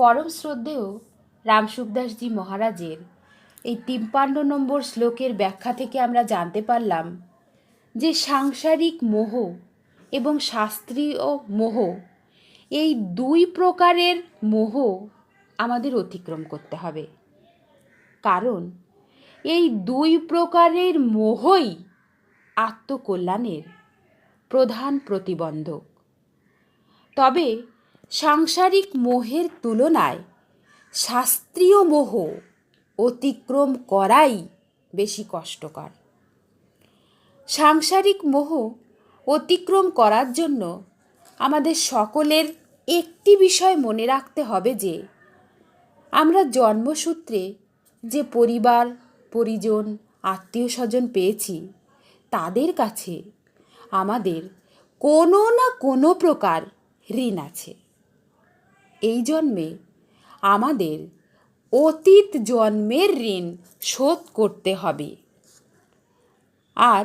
পরম শ্রদ্ধেয় রামসুখদাসজি মহারাজের এই তিপ্পান্ন নম্বর শ্লোকের ব্যাখ্যা থেকে আমরা জানতে পারলাম যে সাংসারিক মোহ এবং শাস্ত্রীয় মোহ, এই দুই প্রকারের মোহ আমাদের অতিক্রম করতে হবে। কারণ এই দুই প্রকারের মোহই আত্মকল্যাণের প্রধান প্রতিবন্ধক। তবে সাংসারিক মোহের তুলনায় শাস্ত্রীয় মোহ অতিক্রম করাই বেশি কষ্টকর। সাংসারিক মোহ অতিক্রম করার জন্য আমাদের সকলের একটি বিষয় মনে রাখতে হবে যে, আমরা জন্মসূত্রে যে পরিবার, পরিজন আত্মীয় স্বজন পেয়েছি, তাদের কাছে আমাদের কোনো না কোনো প্রকার ঋণ আছে। এই জন্মে আমাদের অতীত জন্মের ঋণ শোধ করতে হবে। আর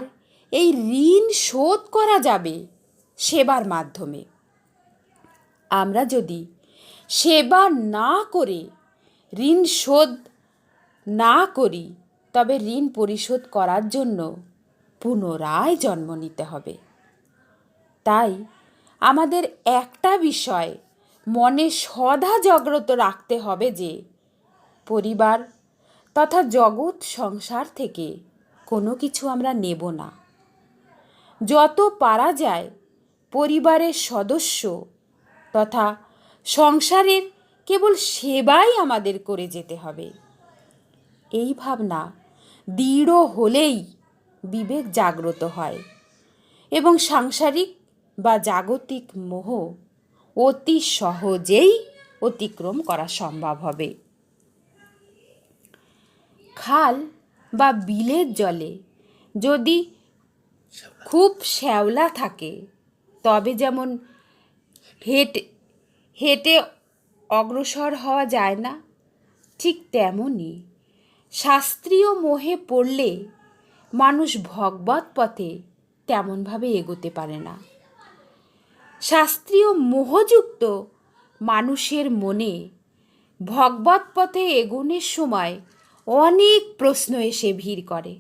এই ঋণ শোধ করা যাবে সেবার মাধ্যমে। আমরা যদি সেবা না করে ঋণ শোধ না করি, তবে ঋণ পরিশোধ করার জন্য পুনরায় জন্ম নিতে হবে। তাই আমাদের একটা বিষয় মনে সদা জাগ্রত রাখতে হবে যে, পরিবার তথা জগৎ সংসার থেকে কোনো কিছু আমরা নেব না। যত পারা যায়, পরিবারের সদস্য তথা সংসারের কেবল সেবাই আমাদের করে যেতে হবে। এই ভাবনা দৃঢ় হলেই বিবেক জাগ্রত হয় এবং সাংসারিক বা জাগতিক মোহ অতি সহজেই অতিক্রম করা সম্ভব হবে। খাল বা বিলের জলে যদি খুব শ্যাওলা থাকে, তবে যেমন হেঁটে হেঁটে অগ্রসর হওয়া যায় না, ঠিক তেমনই শাস্ত্রীয় মোহে পড়লে মানুষ ভগবত পথে তেমনভাবে এগোতে পারে না। শাস্ত্রীয় মোহযুক্ত মানুষের মনে ভগবত পথে এগোনোর সময় অনেক প্রশ্ন এসে ভিড় করে।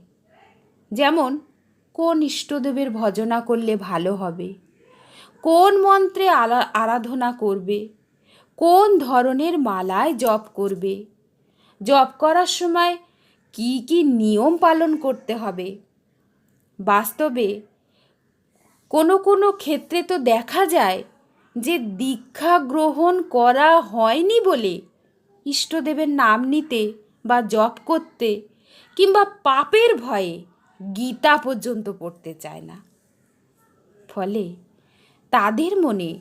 যেমন, কোন ইষ্টদেবের ভজনা করলে ভালো হবে? কোন মন্ত্রে আরাধনা করবে? কোন ধরনের মালায় জপ করবে? জপ করার সময় কি কি নিয়ম পালন করতে হবে? বাস্তবে কোনো কোনো ক্ষেত্রে তো দেখা যায় যে দীক্ষা গ্রহণ করা হয়নি বলে ইষ্টদেবের নাম নিতে বা জপ করতে কিংবা পাপের ভয়ে গীতা পর্যন্ত পড়তে চায় না। ফলে তাদের মনে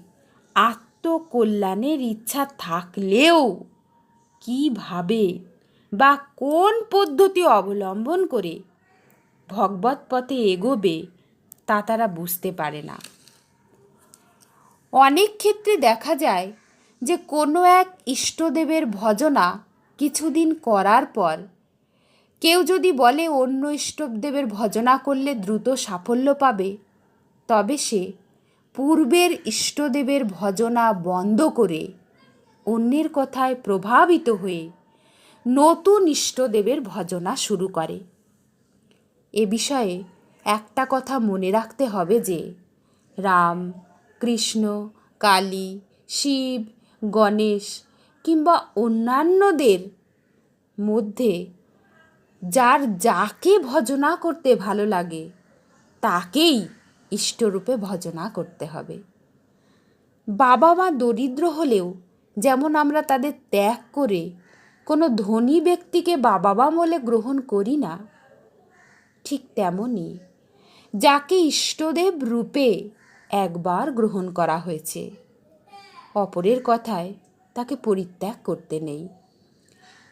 আত্মকল্যাণের ইচ্ছা থাকলেও কীভাবে বা কোন পদ্ধতি অবলম্বন করে ভগবত পথে এগোবে তা তারা বুঝতে পারে না। অনেক ক্ষেত্রে দেখা যায় যে কোনো এক ইষ্টদেবের ভজনা কিছুদিন করার পর কেউ যদি বলে অন্য ইষ্টদেবের ভজনা করলে দ্রুত সাফল্য পাবে, তবে সে পূর্বের ইষ্টদেবের ভজনা বন্ধ করে অন্যের কথায় প্রভাবিত হয়ে নতুন ইষ্টদেবের ভজনা শুরু করে। এ বিষয়ে একটা কথা মনে রাখতে হবে যে, রাম, কৃষ্ণ, কালী, শিব, গণেশ কিংবা অন্যান্যদের মধ্যে যার যাকে ভজনা করতে ভালো লাগে, তাকেই ইষ্টরূপে ভজনা করতে হবে। বাবা মা দরিদ্র হলেও যেমন আমরা তাদের ত্যাগ করে কোনো ধনী ব্যক্তিকে বাবা মা বলে গ্রহণ করি না, ঠিক তেমনই যাকে ইষ্টদেব রূপে একবার গ্রহণ করা হয়েছে। অপরের কথায় তাকে পরিত্যাগ করতে নেই।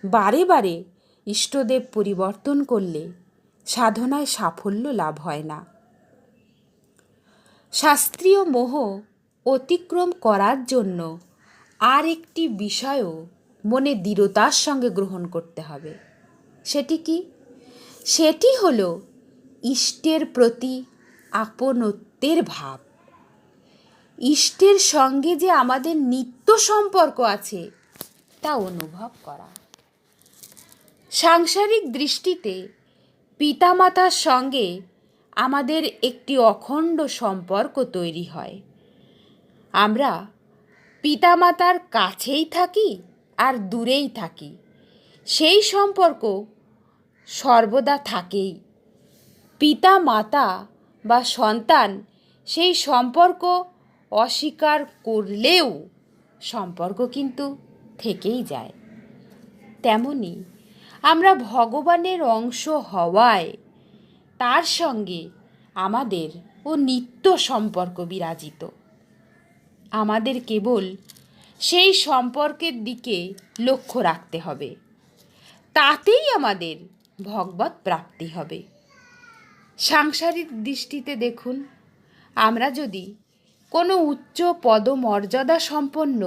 বারে বারে ইষ্টদেব পরিবর্তন করলে সাধনায় সাফল্য লাভ হয় না। শাস্ত্রীয় মোহ অতিক্রম করার জন্য আর একটি বিষয়ও মনে দৃঢ়তার সঙ্গে গ্রহণ করতে হবে। সেটি কি? সেটি হলো ইষ্টের প্রতি আপনত্বের ভাব। ইষ্টের সঙ্গে যে আমাদের নিত্য সম্পর্ক আছে, তা অনুভব করা। সাংসারিক দৃষ্টিতে পিতামাতার সঙ্গে আমাদের একটি অখণ্ড সম্পর্ক তৈরি হয়। আমরা পিতামাতার কাছেই থাকি আর দূরেই থাকি। সেই সম্পর্ক সর্বদা থাকেই। পিতা মাতা বা সন্তান সেই সম্পর্ক অস্বীকার করলেও সম্পর্ক কিন্তু থেকেই যায়। তেমনি আমরা ভগবানের অংশ হওয়ায় তার সঙ্গে আমাদের ও নিত্য সম্পর্ক বিরাজিত। আমাদের কেবল সেই সম্পর্কের দিকে লক্ষ্য রাখতে হবে। তাতেই আমাদের ভগবত প্রাপ্তি হবে। সাংসারিক দৃষ্টিতে দেখুন, আমরা যদি কোনো উচ্চ পদমর্যাদা সম্পন্ন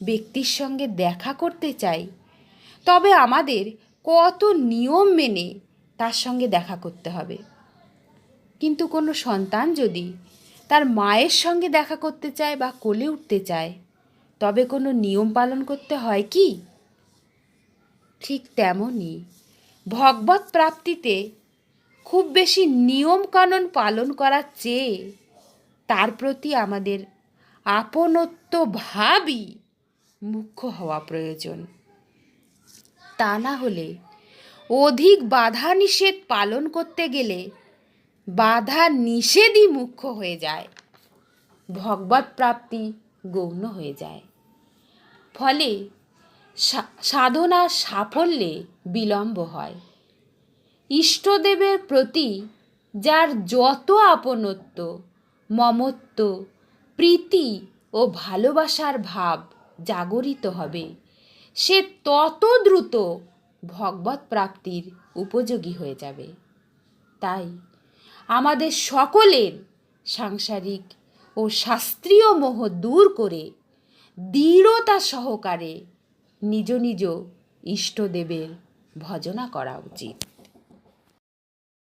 ব্যক্তির সঙ্গে দেখা করতে চাই, তবে আমাদের কত নিয়ম মেনে তার সঙ্গে দেখা করতে হবে। কিন্তু কোনো সন্তান যদি তার মায়ের সঙ্গে দেখা করতে চায় বা কোলে উঠতে চায়, তবে কোনো নিয়ম পালন করতে হয় কি? ঠিক তেমনই ভগবত প্রাপ্তিতে খুব বেশি নিয়মকানুন পালন করার চেয়ে তার প্রতি আমাদের আপনত্ব ভাবই মুখ্য হওয়া প্রয়োজন। তা না হলে অধিক বাধা নিষেধ পালন করতে গেলে বাধা নিষেধই মুখ্য হয়ে যায় ভগবত প্রাপ্তি গৌণ হয়ে যায়। ফলে সা- সাধনার সাফল্যে বিলম্ব হয়। ইষ্টদেবের প্রতি যার যত আপনত্ব, মমত্ব, প্রীতি ও ভালোবাসার ভাব জাগরিত হবে, সে তত দ্রুত ভগবত প্রাপ্তির উপযোগী হয়ে যাবে। তাই আমাদের সকলের সাংসারিক ও শাস্ত্রীয় মোহ দূর করে দৃঢ়তা সহকারে নিজ নিজ ইষ্টদেবের ভজনা করা উচিত।